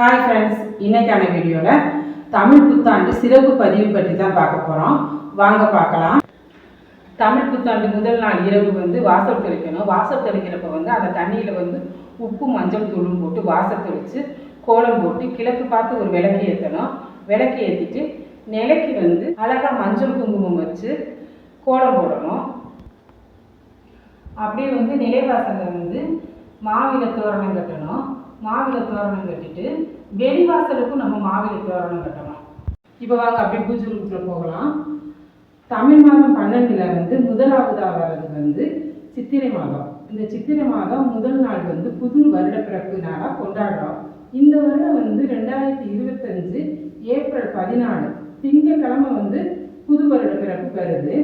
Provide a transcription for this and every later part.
Hi friends இன்னைக்கான வீடியோவில் தமிழ் புத்தாண்டு சிறப்பு பதிவு பற்றி தான் பார்க்க போகிறோம் வாங்க பார்க்கலாம். தமிழ் புத்தாண்டு முதல் நாள் இரவு வந்து வாசல் தெளிக்கணும். வாசல் தெளிக்கிறப்ப வந்து அந்த தண்ணியில் வந்து உப்பு மஞ்சள் தூளும் போட்டு வாசல் தெளித்து கோலம் போட்டு கிழக்கு பார்த்து ஒரு விளக்கு ஏற்றணும் விளக்கு ஏற்றிட்டு நிலைக்கு வந்து அழகாக மஞ்சள் குங்குமம் வச்சு கோலம் போடணும். அப்படியே வந்து நிலைவாசலில் வந்து மாவில தோரணம் கட்டணும். மாவில தோரணம் கட்டிட்டு வெளிவாசலுக்கும் நம்ம மாவிலை தோரணம் கட்டலாம் இப்போ வாங்க அப்படியே பூஜை போகலாம். தமிழ் மாதம் பன்னெண்டுல வந்து முதலாவதாக வர்றது வந்து சித்திரை மாதம். இந்த சித்திரை மாதம் முதல் நாள் வந்து புது வருட பிறப்பு நாளாக கொண்டாடுறோம். இந்த வருடம் வந்து ரெண்டாயிரத்தி இருபத்தஞ்சு ஏப்ரல் பதினாலு திங்கக்கிழமை வந்து புது வருட பிறப்பு வருது.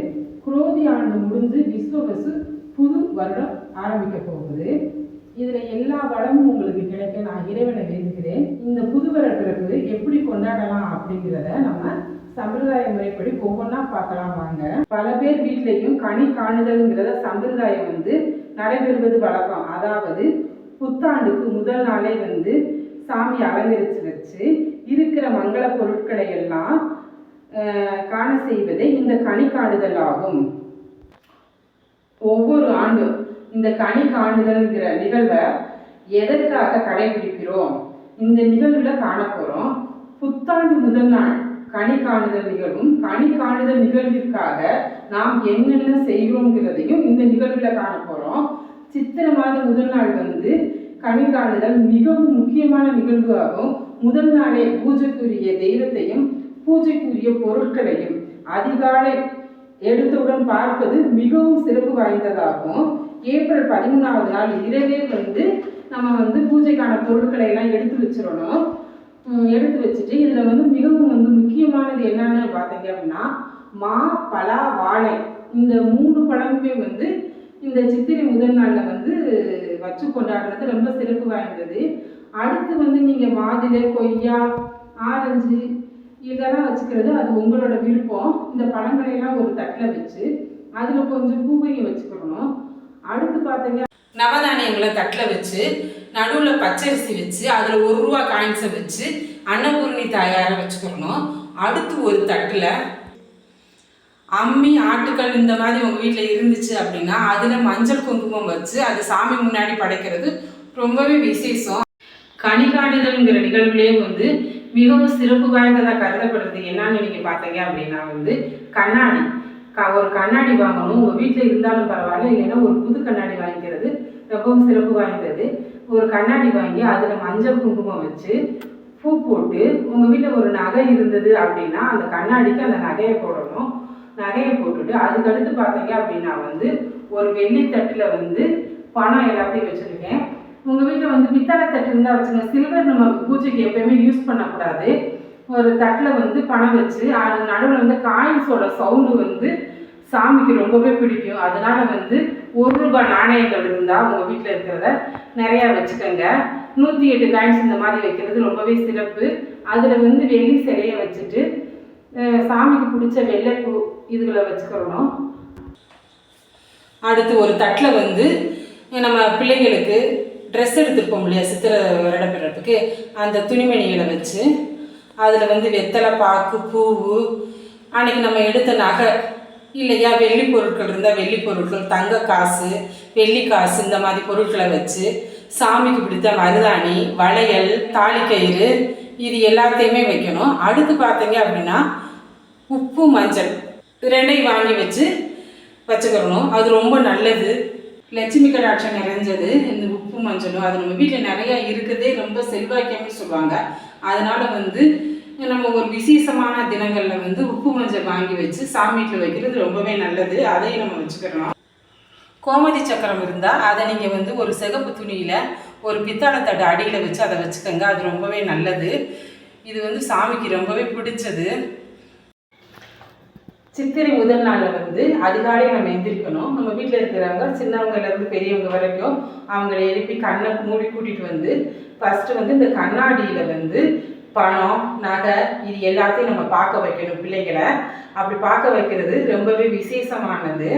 குரோதி ஆண்டு முடிஞ்சு விஸ்வவசு புது வருடம் ஆரம்பிக்க போகுது. இதுல எல்லா வளமும் உங்களுக்கு கிடைக்க நான் இறைவனை வேண்டுகிறேன். இந்த புது பிறப்பு எப்படி கொண்டாடலாம் அப்படிங்கிறத நம்ம சம்பிரதாய முறைப்படி ஒவ்வொன்றா பார்க்கலாம் வாங்க. பல பேர் வீட்லேயும் கனி காணுதல்ங்கிறத சம்பிரதாயம் வந்து நடைபெறுவது வழக்கம். அதாவது புத்தாண்டுக்கு முதல் நாளே வந்து சாமி அலங்கரித்து வச்சு இருக்கிற மங்கள பொருட்களை எல்லாம் காண செய்வதே இந்த கனி காணுதல் ஆகும். ஒவ்வொரு ஆண்டும் இந்த கனி காணுதல்ங்கிற நிகழ்வை எதற்காக கடைபிடிக்கிறோம்? இந்த நிகழ்வில் காண போகிறோம் புத்தாண்டு முதல் நாள் கனி காணுதல் நிகழ்வும் கனி காணுதல் நிகழ்விற்காக நாம் என்னென்ன செய்கிறோங்கிறதையும் இந்த நிகழ்வில் காண போகிறோம் சித்திரை மாதம் முதல் நாள் வந்து கனி காணுதல் மிகவும் முக்கியமான நிகழ்வு ஆகும் முதல் நாளே பூஜைக்குரிய தெய்வத்தையும் பூஜைக்குரிய பொருட்களையும் அதிகாலை எடுத்தவுடன் பார்ப்பது மிகவும் சிறப்பு வாய்ந்ததாகும். ஏப்ரல் பதிமூணாவது நாள் இரவே வந்து நம்ம வந்து பூஜைக்கான பொருட்களை எல்லாம் எடுத்து வச்சிடணும். எடுத்து வச்சுட்டு இதில் வந்து மிகவும் வந்து முக்கியமானது என்னன்னு பார்த்தீங்க அப்படின்னா மா பலா வாழை. இந்த மூணு பழமுமே வந்து இந்த சித்திரை முதல் நாளில் வந்து வச்சு கொண்டாடுறது ரொம்ப சிறப்பு வாய்ந்தது. அடுத்து வந்து நீங்கள் மாதுளை கொய்யா ஆரஞ்சு இதெல்லாம் வச்சுக்கிறது அது உங்களோட விருப்பம். இந்த பழங்களையெல்லாம் ஒரு தட்டில் வச்சு அதில் கொஞ்சம் பூவையும் வச்சுக்கணும். அடுத்து பார்த்தீங்க நவதானியங்களை தட்டில் வச்சு நடுவில் பச்சரிசி வச்சு அதில் ஒரு ரூபா காயின்ஸை வச்சு அன்னபூர்ணி தாயாரை வச்சுக்கணும். அடுத்து ஒரு தட்டில் அம்மி ஆட்டுக்கல் இந்த மாதிரி உங்கள் வீட்டில் இருந்துச்சு அப்படின்னா அதில் மஞ்சள் குங்குமம் வச்சு அது சாமி முன்னாடி படைக்கிறது ரொம்பவே விசேஷம். கனிகாடுதல்ங்கிற நிகழ்வுலேயே வந்து மிகவும் சிறப்பு வாய்ந்ததாக கருதப்படுறது என்னன்னு நீங்கள் பார்த்தீங்க அப்படின்னா வந்து கண்ணாடி. ஒரு கண்ணாடி வாங்கணும். உங்கள் வீட்டில் இருந்தாலும் பரவாயில்ல இல்லைன்னா ஒரு புது கண்ணாடி வாங்கிக்கிறது ரொம்பவும் சிறப்பு வாய்ந்தது. ஒரு கண்ணாடி வாங்கி அதில் மஞ்சள் குங்குமம் வச்சு பூ போட்டு உங்கள் வீட்டில் ஒரு நகை இருந்தது அப்படின்னா அந்த கண்ணாடிக்கு அந்த நகையை போடணும். நகையை போட்டுட்டு அதுக்கடுத்து பார்த்தீங்க அப்படின்னா வந்து ஒரு வெள்ளி தட்டில் வந்து பணம் எல்லாத்தையும் வச்சுருக்கேன். உங்கள் வீட்டில் வந்து பித்தளை தட்டு இருந்தால் வச்சுங்க சில்வர் நம்ம பூஜைக்கு எப்பயுமே யூஸ் பண்ணக்கூடாது. ஒரு தட்டில் வந்து பணம் வச்சு அது நடுவில் வந்து காயின்ஸோட சவுண்டு வந்து சாமிக்கு ரொம்பவே பிடிக்கும். அதனால வந்து ஒரு ரூபாய் நாணயங்கள் இருந்தால் உங்கள் வீட்டில் இருக்கிறத நிறையா வச்சுக்கோங்க. நூற்றி எட்டு காயின்ஸ் இந்த மாதிரி வைக்கிறது ரொம்பவே சிறப்பு. அதில் வந்து வெள்ளி சிலையை வச்சுட்டு சாமிக்கு பிடிச்ச வெள்ளைப்பூ இதுகளை வச்சுக்கிறணும். அடுத்து ஒரு தட்டில் வந்து நம்ம பிள்ளைங்களுக்கு ட்ரெஸ் எடுத்துருப்போம் இல்லையா? சித்திரை வருடப்பிறப்புக்கு அந்த துணிமணிகளை வச்சு அதில் வந்து வெத்தலை பாக்கு பூவு. அன்னைக்கு நம்ம எடுத்த நகை இல்லையா வெள்ளி பொருட்கள் இருந்தால் வெள்ளி பொருட்கள் தங்க காசு வெள்ளி காசு இந்த மாதிரி பொருட்களை வச்சு சாமிக்கு பிடித்த மருதாணி வளையல் தாலிக்கயிறு இது எல்லாத்தையுமே வைக்கணும். அடுத்து பார்த்தீங்க அப்படின்னா உப்பு மஞ்சள். ரெண்டையும் வாங்கி வச்சு வச்சுக்கிறணும். அது ரொம்ப நல்லது. லட்சுமி கடாட்சம் நிறைஞ்சது. இந்த உப்பு மஞ்சளும் அது நம்ம வீட்டில் நிறையா இருக்குதே ரொம்ப செல்வாக்கியம்னு சொல்லுவாங்க. அதனால் வந்து நம்ம ஒரு விசேஷமான தினங்களில் வந்து உப்பு மஞ்சள் வாங்கி வச்சு சாமிக்கு வைக்கிறது ரொம்பவே நல்லது. அதையும் நம்ம வச்சுக்கிறோம். கோமதி சக்கரம் இருந்தால் அதை நீங்கள் வந்து ஒரு சிகப்பு துணியில் ஒரு பித்தளை தட்டு அடியில் வச்சு அதை வச்சுக்கோங்க. அது ரொம்பவே நல்லது. இது வந்து சாமிக்கு ரொம்பவே பிடிச்சது. சித்திரை முதல் நாளில் வந்து அதிகாலை நம்ம எந்திரிக்கணும். நம்ம வீட்டில் இருக்கிறவங்க சின்னவங்கலேருந்து பெரியவங்க வரைக்கும் அவங்கள எழுப்பி கண்ணை மூடி கூட்டிகிட்டு வந்து ஃபஸ்ட்டு வந்து இந்த கண்ணாடியில் வந்து பணம் நகை இது எல்லாத்தையும் நம்ம பார்க்க வைக்கணும் பிள்ளைங்களை. அப்படி பார்க்க வைக்கிறது ரொம்பவே விசேஷமானது.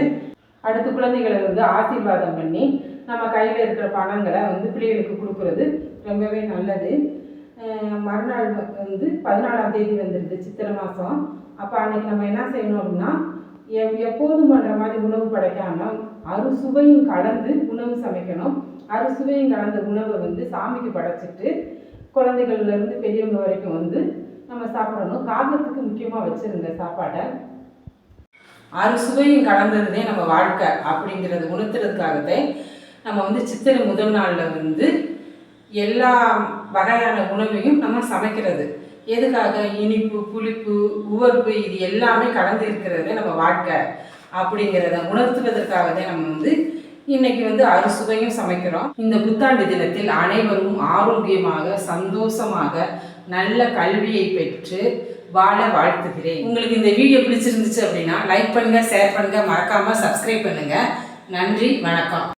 அடுத்து குழந்தைகளை வந்து ஆசீர்வாதம் பண்ணி நம்ம கையில் இருக்கிற பணங்களை வந்து பிள்ளைகளுக்கு கொடுக்கறது ரொம்பவே நல்லது. மறுநாள் வந்து பதினாலாம் தேதி வந்துடுது சித்திரை மாதம் அப்போ அன்றைக்கி நம்ம என்ன செய்யணும் அப்படின்னா எப் எப்போதும் பண்ணுற மாதிரி உணவு படைக்காமல் அறுசுவையும் கலந்து உணவு சமைக்கணும். அறுசுவையும் கலந்த உணவை வந்து சாமிக்கு படைச்சிட்டு குழந்தைகள்லேருந்து பெரியவங்க வரைக்கும் வந்து நம்ம சாப்பிடணும். காகத்துக்கு முக்கியமாக வச்சுருந்த சாப்பாடை அறுசுவையும் கலந்ததுதே நம்ம வாழ்க்கை அப்படிங்கிறது உணர்த்துறதுக்காகவே நம்ம வந்து சித்திரை முதல் நாளில் வந்து எல்லா வகையான உணவையும் நம்ம சமைக்கிறது. எதுக்காக? இனிப்பு புளிப்பு உவர்ப்பு இது எல்லாமே கலந்து இருக்கிறதே நம்ம வாழ்க்கை அப்படிங்கிறத உணர்த்துவதற்காகவே நம்ம வந்து இன்னைக்கு வந்து அறுசுவையும் சமைக்கிறோம். இந்த புத்தாண்டு தினத்தில் அனைவரும் ஆரோக்கியமாக சந்தோஷமாக நல்ல கல்வியை பெற்று வாழ வாழ்த்துகிறேன். உங்களுக்கு இந்த வீடியோ பிடிச்சிருந்துச்சு அப்படின்னா லைக் பண்ணுங்க ஷேர் பண்ணுங்க மறக்காம சப்ஸ்கிரைப் பண்ணுங்க. நன்றி வணக்கம்.